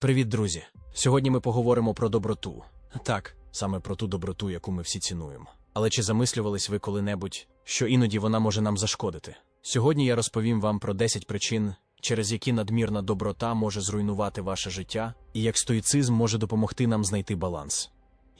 Привіт, друзі! Сьогодні ми поговоримо про доброту. Так, саме про ту доброту, яку ми всі цінуємо. Але чи замислювались ви коли-небудь, що іноді вона може нам зашкодити? Сьогодні я розповім вам про 10 причин, через які надмірна доброта може зруйнувати ваше життя, і як стоїцизм може допомогти нам знайти баланс.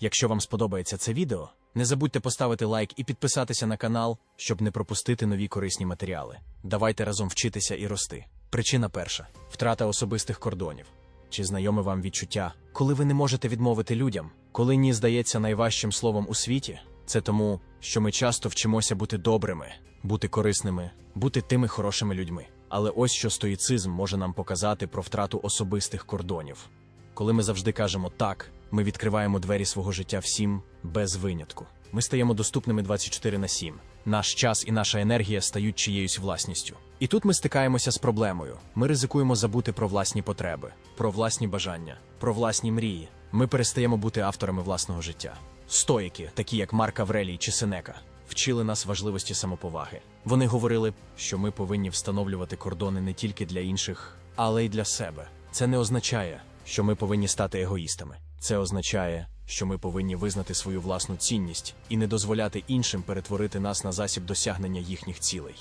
Якщо вам сподобається це відео, не забудьте поставити лайк і підписатися на канал, щоб не пропустити нові корисні матеріали. Давайте разом вчитися і рости. Причина перша втрата особистих кордонів. Чи знайоме вам відчуття, коли ви не можете відмовити людям, коли ні здається найважчим словом у світі? Це тому, що ми часто вчимося бути добрими, бути корисними, бути тими хорошими людьми. Але ось що стоїцизм може нам показати про втрату особистих кордонів. Коли ми завжди кажемо так, ми відкриваємо двері свого життя всім без винятку. Ми стаємо доступними 24 на 7. Наш час і наша енергія стають чиєюсь власністю. І тут ми стикаємося з проблемою. Ми ризикуємо забути про власні потреби, про власні бажання, про власні мрії. Ми перестаємо бути авторами власного життя. Стоїки, такі як Марк Аврелій чи Сенека, вчили нас важливості самоповаги. Вони говорили, що ми повинні встановлювати кордони не тільки для інших, але й для себе. Це не означає, що ми повинні стати егоїстами. Це означає, що ми повинні визнати свою власну цінність і не дозволяти іншим перетворити нас на засіб досягнення їхніх цілей.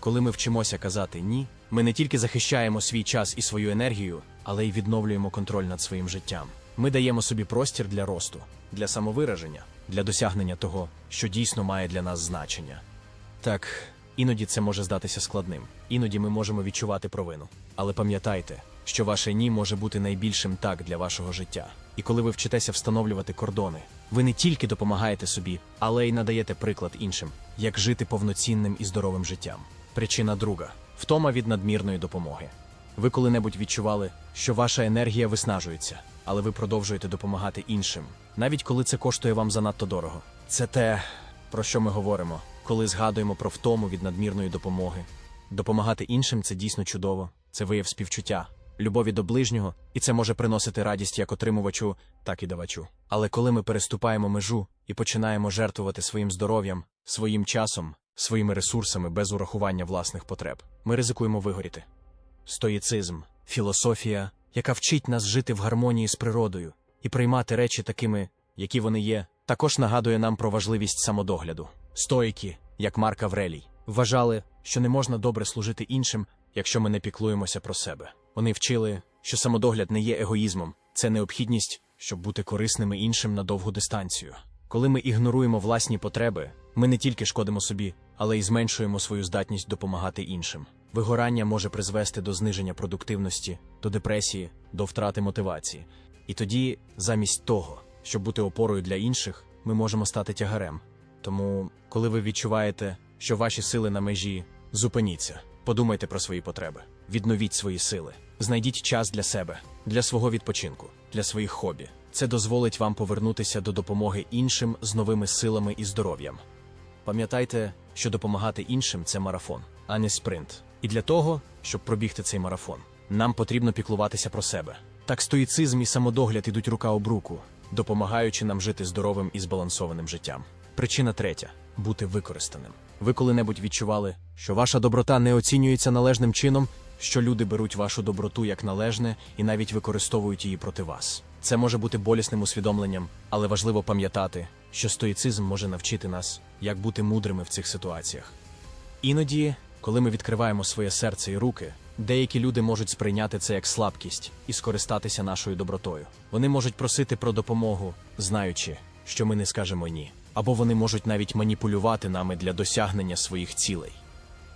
Коли ми вчимося казати ні, ми не тільки захищаємо свій час і свою енергію, але й відновлюємо контроль над своїм життям. Ми даємо собі простір для росту, для самовираження, для досягнення того, що дійсно має для нас значення. Так, іноді це може здатися складним, іноді ми можемо відчувати провину. Але пам'ятайте, що ваше ні може бути найбільшим так для вашого життя. І коли ви вчитеся встановлювати кордони, ви не тільки допомагаєте собі, але й надаєте приклад іншим, як жити повноцінним і здоровим життям. Причина друга втома від надмірної допомоги. Ви коли-небудь відчували, що ваша енергія виснажується, але ви продовжуєте допомагати іншим, навіть коли це коштує вам занадто дорого. Це те, про що ми говоримо, коли згадуємо про втому від надмірної допомоги. Допомагати іншим це дійсно чудово, це вияв співчуття, любові до ближнього, і це може приносити радість як отримувачу, так і давачу. Але коли ми переступаємо межу і починаємо жертвувати своїм здоров'ям, своїм часом, своїми ресурсами без урахування власних потреб, ми ризикуємо вигоріти. Стоїцизм філософія, яка вчить нас жити в гармонії з природою і приймати речі такими, які вони є, також нагадує нам про важливість самодогляду. Стоїки, як Марк Аврелій, вважали, що не можна добре служити іншим, якщо ми не піклуємося про себе. Вони вчили, що самодогляд не є егоїзмом, це необхідність, щоб бути корисними іншим на довгу дистанцію. Коли ми ігноруємо власні потреби, ми не тільки шкодимо собі, але й зменшуємо свою здатність допомагати іншим. Вигорання може призвести до зниження продуктивності, до депресії, до втрати мотивації. І тоді, замість того, щоб бути опорою для інших, ми можемо стати тягарем. Тому, коли ви відчуваєте, що ваші сили на межі, зупиніться, подумайте про свої потреби, відновіть свої сили, знайдіть час для себе, для свого відпочинку, для своїх хобі. Це дозволить вам повернутися до допомоги іншим з новими силами і здоров'ям. Пам'ятайте, що допомагати іншим це марафон, а не спринт. І для того, щоб пробігти цей марафон, нам потрібно піклуватися про себе. Так стоїцизм і самодогляд ідуть рука об руку, допомагаючи нам жити здоровим і збалансованим життям. Причина третя бути використаним. Ви коли-небудь відчували, що ваша доброта не оцінюється належним чином, що люди беруть вашу доброту як належне і навіть використовують її проти вас. Це може бути болісним усвідомленням, але важливо пам'ятати, що стоїцизм може навчити нас, як бути мудрими в цих ситуаціях. Іноді, коли ми відкриваємо своє серце і руки, деякі люди можуть сприйняти це як слабкість і скористатися нашою добротою. Вони можуть просити про допомогу, знаючи, що ми не скажемо ні, або вони можуть навіть маніпулювати нами для досягнення своїх цілей.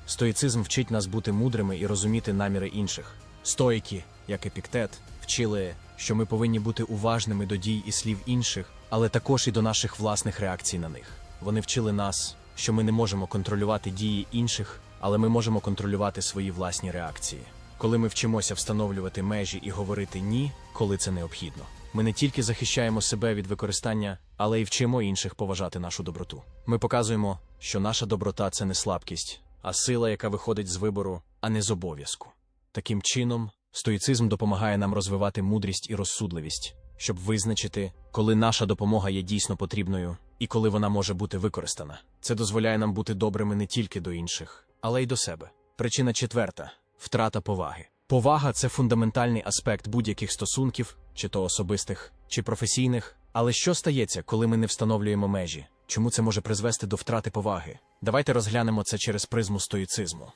Стоїцизм вчить нас бути мудрими і розуміти наміри інших. Стоїки, як епіктет, вчили, що ми повинні бути уважними до дій і слів інших, але також і до наших власних реакцій на них. Вони вчили нас, що ми не можемо контролювати дії інших, але ми можемо контролювати свої власні реакції. Коли ми вчимося встановлювати межі і говорити ні, коли це необхідно. Ми не тільки захищаємо себе від використання, але й вчимо інших поважати нашу доброту. Ми показуємо, що наша доброта це не слабкість, а сила, яка виходить з вибору, а не з обов'язку. Таким чином, стоїцизм допомагає нам розвивати мудрість і розсудливість, щоб визначити, коли наша допомога є дійсно потрібною і коли вона може бути використана. Це дозволяє нам бути добрими не тільки до інших, але й до себе. Причина четверта втрата поваги. Повага це фундаментальний аспект будь-яких стосунків, чи то особистих, чи професійних. Але що стається, коли ми не встановлюємо межі? Чому це може призвести до втрати поваги? Давайте розглянемо це через призму стоїцизму.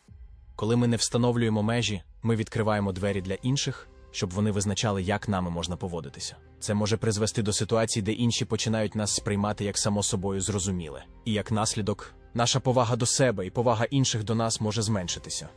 Коли ми не встановлюємо межі, ми відкриваємо двері для інших, щоб вони визначали, як нами можна поводитися. Це може призвести до ситуацій, де інші починають нас сприймати як само собою зрозуміле, і як наслідок, наша повага до себе і повага інших до нас може зменшитися.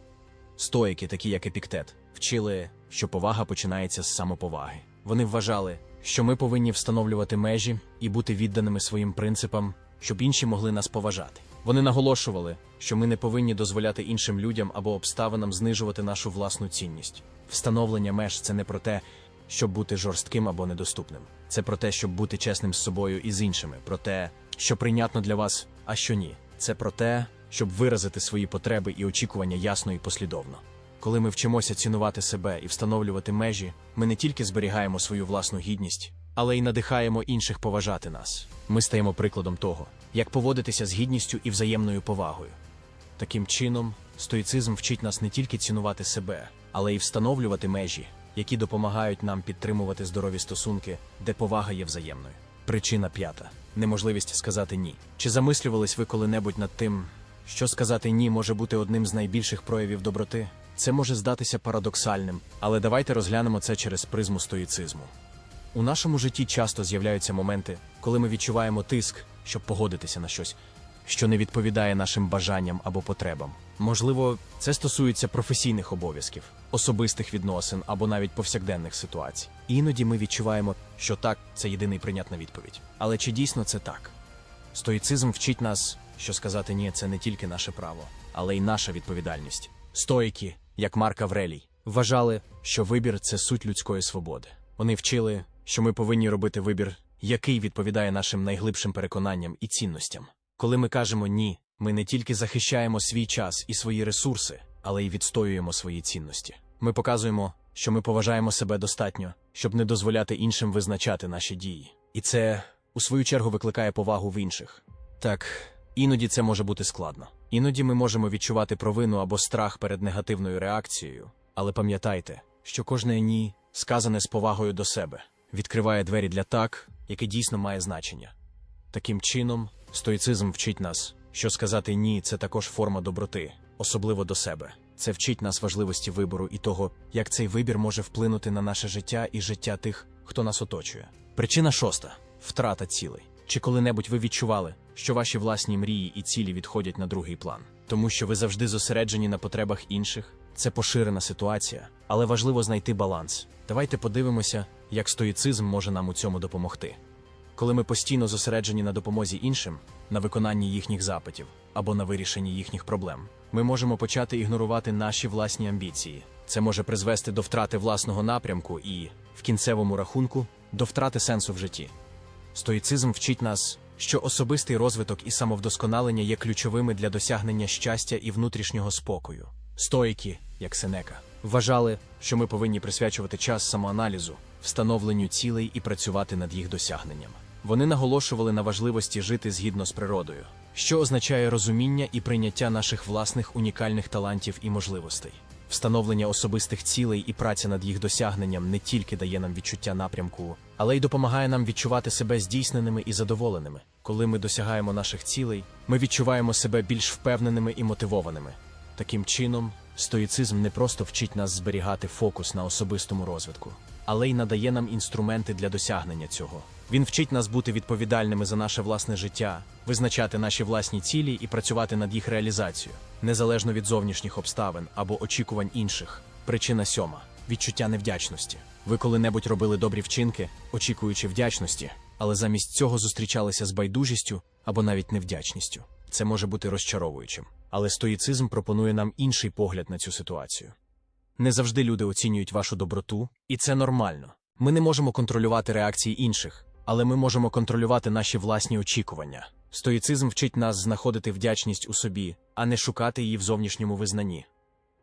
Стоїки, такі як Епіктет, вчили, що повага починається з самоповаги. Вони вважали, що ми повинні встановлювати межі і бути відданими своїм принципам, щоб інші могли нас поважати. Вони наголошували, що ми не повинні дозволяти іншим людям або обставинам знижувати нашу власну цінність. Встановлення меж це не про те, щоб бути жорстким або недоступним. Це про те, щоб бути чесним з собою і з іншими, про те, що прийнятно для вас, а що ні. Це про те, щоб виразити свої потреби і очікування ясно і послідовно. Коли ми вчимося цінувати себе і встановлювати межі, ми не тільки зберігаємо свою власну гідність, але й надихаємо інших поважати нас. Ми стаємо прикладом того, як поводитися з гідністю і взаємною повагою. Таким чином, стоїцизм вчить нас не тільки цінувати себе, але й встановлювати межі, які допомагають нам підтримувати здорові стосунки, де повага є взаємною. Причина п'ята неможливість сказати ні. Чи замислювались ви коли-небудь над тим, що сказати ні може бути одним з найбільших проявів доброти? Це може здатися парадоксальним, але давайте розглянемо це через призму стоїцизму. У нашому житті часто з'являються моменти, коли ми відчуваємо тиск, щоб погодитися на щось, що не відповідає нашим бажанням або потребам. Можливо, це стосується професійних обов'язків, особистих відносин або навіть повсякденних ситуацій. Іноді ми відчуваємо, що так, це єдиний прийнятна відповідь. Але чи дійсно це так? Стоїцизм вчить нас, що сказати ні це не тільки наше право, але й наша відповідальність. Стоїки, як Марк Аврелій, вважали, що вибір це суть людської свободи. Вони вчили, що ми повинні робити вибір, який відповідає нашим найглибшим переконанням і цінностям. Коли ми кажемо ні, ми не тільки захищаємо свій час і свої ресурси, але й відстоюємо свої цінності. Ми показуємо, що ми поважаємо себе достатньо, щоб не дозволяти іншим визначати наші дії. І це, у свою чергу, викликає повагу в інших. Так, іноді це може бути складно. Іноді ми можемо відчувати провину або страх перед негативною реакцією. Але пам'ятайте, що кожне ні, сказане з повагою до себе, відкриває двері для так, яке дійсно має значення. Таким чином, стоїцизм вчить нас, що сказати ні це також форма доброти, особливо до себе. Це вчить нас важливості вибору і того, як цей вибір може вплинути на наше життя і життя тих, хто нас оточує. Причина шоста втрата цілей. Чи коли-небудь ви відчували, що ваші власні мрії і цілі відходять на другий план, тому що ви завжди зосереджені на потребах інших? Це поширена ситуація, але важливо знайти баланс. Давайте подивимося, як стоїцизм може нам у цьому допомогти. Коли ми постійно зосереджені на допомозі іншим, на виконанні їхніх запитів або на вирішенні їхніх проблем, ми можемо почати ігнорувати наші власні амбіції. Це може призвести до втрати власного напрямку і, в кінцевому рахунку, до втрати сенсу в житті. Стоїцизм вчить нас, що особистий розвиток і самовдосконалення є ключовими для досягнення щастя і внутрішнього спокою. Стоїки, як Сенека, вважали, що ми повинні присвячувати час самоаналізу, встановленню цілей і працювати над їх досягненням. Вони наголошували на важливості жити згідно з природою, що означає розуміння і прийняття наших власних унікальних талантів і можливостей. Встановлення особистих цілей і праця над їх досягненням не тільки дає нам відчуття напрямку, але й допомагає нам відчувати себе здійсненими і задоволеними. Коли ми досягаємо наших цілей, ми відчуваємо себе більш впевненими і мотивованими. Таким чином, стоїцизм не просто вчить нас зберігати фокус на особистому розвитку, але й надає нам інструменти для досягнення цього. Він вчить нас бути відповідальними за наше власне життя, визначати наші власні цілі і працювати над їх реалізацією, незалежно від зовнішніх обставин або очікувань інших. Причина сьома відчуття невдячності. Ви коли-небудь робили добрі вчинки, очікуючи вдячності, але замість цього зустрічалися з байдужістю або навіть невдячністю. Це може бути розчаровуючим. Але стоїцизм пропонує нам інший погляд на цю ситуацію. Не завжди люди оцінюють вашу доброту, і це нормально. Ми не можемо контролювати реакції інших, але ми можемо контролювати наші власні очікування. Стоїцизм вчить нас знаходити вдячність у собі, а не шукати її в зовнішньому визнанні.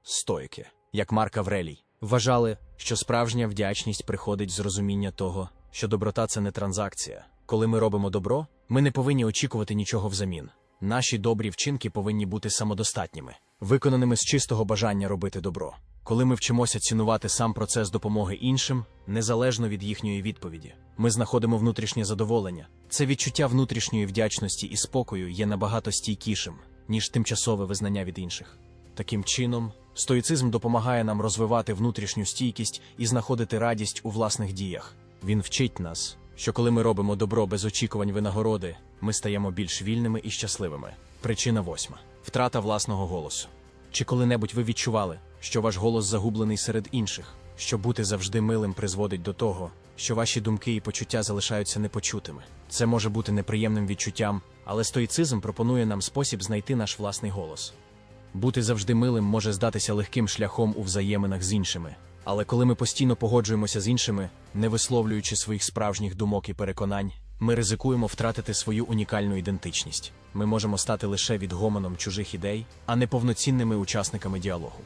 Стоїки, як Марк Аврелій, вважали, що справжня вдячність приходить з розуміння того, що доброта це не транзакція. Коли ми робимо добро, ми не повинні очікувати нічого взамін. Наші добрі вчинки повинні бути самодостатніми, виконаними з чистого бажання робити добро. Коли ми вчимося цінувати сам процес допомоги іншим, незалежно від їхньої відповіді. Ми знаходимо внутрішнє задоволення. Це відчуття внутрішньої вдячності і спокою є набагато стійкішим, ніж тимчасове визнання від інших. Таким чином, стоїцизм допомагає нам розвивати внутрішню стійкість і знаходити радість у власних діях. Він вчить нас, що коли ми робимо добро без очікувань винагороди, ми стаємо більш вільними і щасливими. Причина восьма втрата власного голосу. Чи коли-небудь ви відчували, що ваш голос загублений серед інших, що бути завжди милим призводить до того, що ваші думки і почуття залишаються непочутими? Це може бути неприємним відчуттям, але стоїцизм пропонує нам спосіб знайти наш власний голос. Бути завжди милим може здатися легким шляхом у взаєминах з іншими. Але коли ми постійно погоджуємося з іншими, не висловлюючи своїх справжніх думок і переконань, ми ризикуємо втратити свою унікальну ідентичність. Ми можемо стати лише відгомоном чужих ідей, а не повноцінними учасниками діалогу.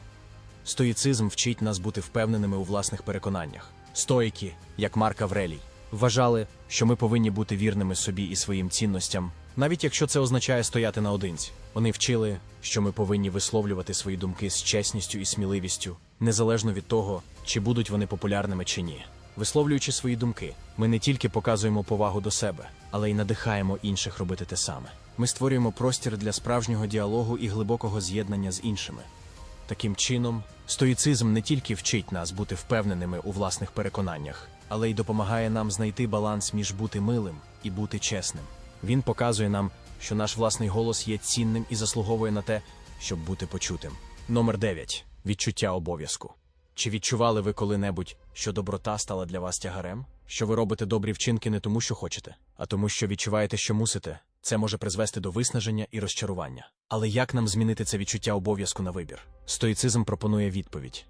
Стоїцизм вчить нас бути впевненими у власних переконаннях. Стоїки, як Марк Аврелій, вважали, що ми повинні бути вірними собі і своїм цінностям, навіть якщо це означає стояти наодинці. Вони вчили, що ми повинні висловлювати свої думки з чесністю і сміливістю, незалежно від того, чи будуть вони популярними чи ні. Висловлюючи свої думки, ми не тільки показуємо повагу до себе, але й надихаємо інших робити те саме. Ми створюємо простір для справжнього діалогу і глибокого з'єднання з іншими. Таким чином, стоїцизм не тільки вчить нас бути впевненими у власних переконаннях, але й допомагає нам знайти баланс між бути милим і бути чесним. Він показує нам, що наш власний голос є цінним і заслуговує на те, щоб бути почутим. Номер 9. Відчуття обов'язку. Чи відчували ви коли-небудь, що доброта стала для вас тягарем? Що ви робите добрі вчинки не тому, що хочете, а тому, що відчуваєте, що мусите? Це може призвести до виснаження і розчарування. Але як нам змінити це відчуття обов'язку на вибір? Стоїцизм пропонує відповідь.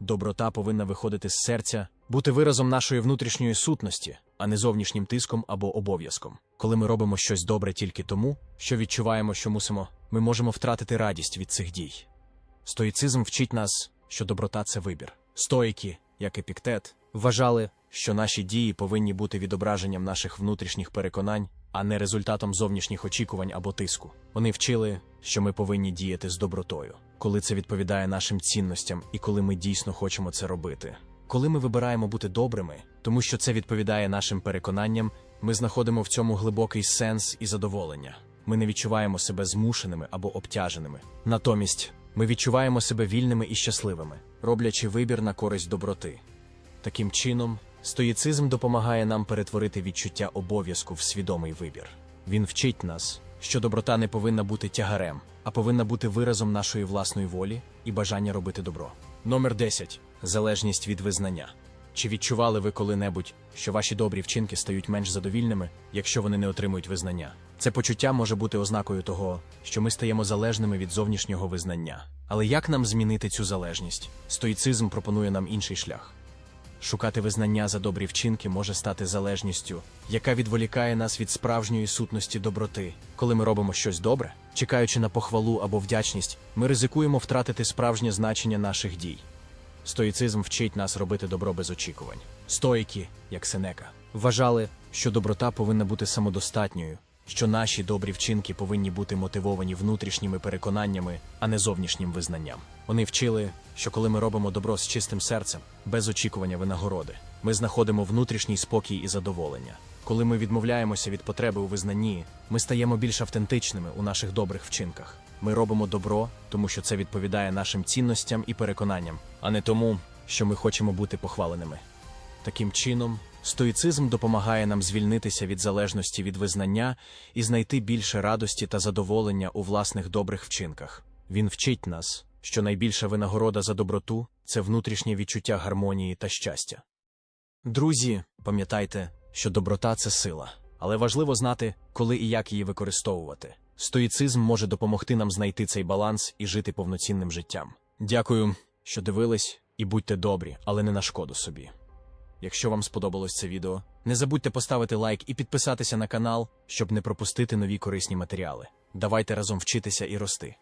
Доброта повинна виходити з серця, бути виразом нашої внутрішньої сутності, а не зовнішнім тиском або обов'язком. Коли ми робимо щось добре тільки тому, що відчуваємо, що мусимо, ми можемо втратити радість від цих дій. Стоїцизм вчить нас, що доброта це вибір. Стоїки, як епіктет, вважали, що наші дії повинні бути відображенням наших внутрішніх переконань, а не результатом зовнішніх очікувань або тиску. Вони вчили, що ми повинні діяти з добротою, коли це відповідає нашим цінностям і коли ми дійсно хочемо це робити. Коли ми вибираємо бути добрими, тому що це відповідає нашим переконанням, ми знаходимо в цьому глибокий сенс і задоволення. Ми не відчуваємо себе змушеними або обтяженими. Натомість ми відчуваємо себе вільними і щасливими, роблячи вибір на користь доброти. Таким чином, стоїцизм допомагає нам перетворити відчуття обов'язку в свідомий вибір. Він вчить нас, що доброта не повинна бути тягарем, а повинна бути виразом нашої власної волі і бажання робити добро. Номер 10. залежність від визнання. Чи відчували ви коли-небудь, що ваші добрі вчинки стають менш задовільними, якщо вони не отримують визнання? Це почуття може бути ознакою того, що ми стаємо залежними від зовнішнього визнання. Але як нам змінити цю залежність? Стоїцизм пропонує нам інший шлях. Шукати визнання за добрі вчинки може стати залежністю, яка відволікає нас від справжньої сутності доброти. Коли ми робимо щось добре, чекаючи на похвалу або вдячність, ми ризикуємо втратити справжнє значення наших дій. Стоїцизм вчить нас робити добро без очікувань. Стоїки, як Сенека, вважали, що доброта повинна бути самодостатньою, що наші добрі вчинки повинні бути мотивовані внутрішніми переконаннями, а не зовнішнім визнанням. Вони вчили, що коли ми робимо добро з чистим серцем, без очікування винагороди, ми знаходимо внутрішній спокій і задоволення. Коли ми відмовляємося від потреби у визнанні, ми стаємо більш автентичними у наших добрих вчинках. Ми робимо добро, тому що це відповідає нашим цінностям і переконанням, а не тому, що ми хочемо бути похваленими. Таким чином, стоїцизм допомагає нам звільнитися від залежності від визнання і знайти більше радості та задоволення у власних добрих вчинках. Він вчить нас, що найбільша винагорода за доброту це внутрішнє відчуття гармонії та щастя. Друзі, пам'ятайте, що доброта це сила, але важливо знати, коли і як її використовувати. Стоїцизм може допомогти нам знайти цей баланс і жити повноцінним життям. Дякую, що дивились, і будьте добрі, але не на шкоду собі. Якщо вам сподобалось це відео, не забудьте поставити лайк і підписатися на канал, щоб не пропустити нові корисні матеріали. Давайте разом вчитися і рости.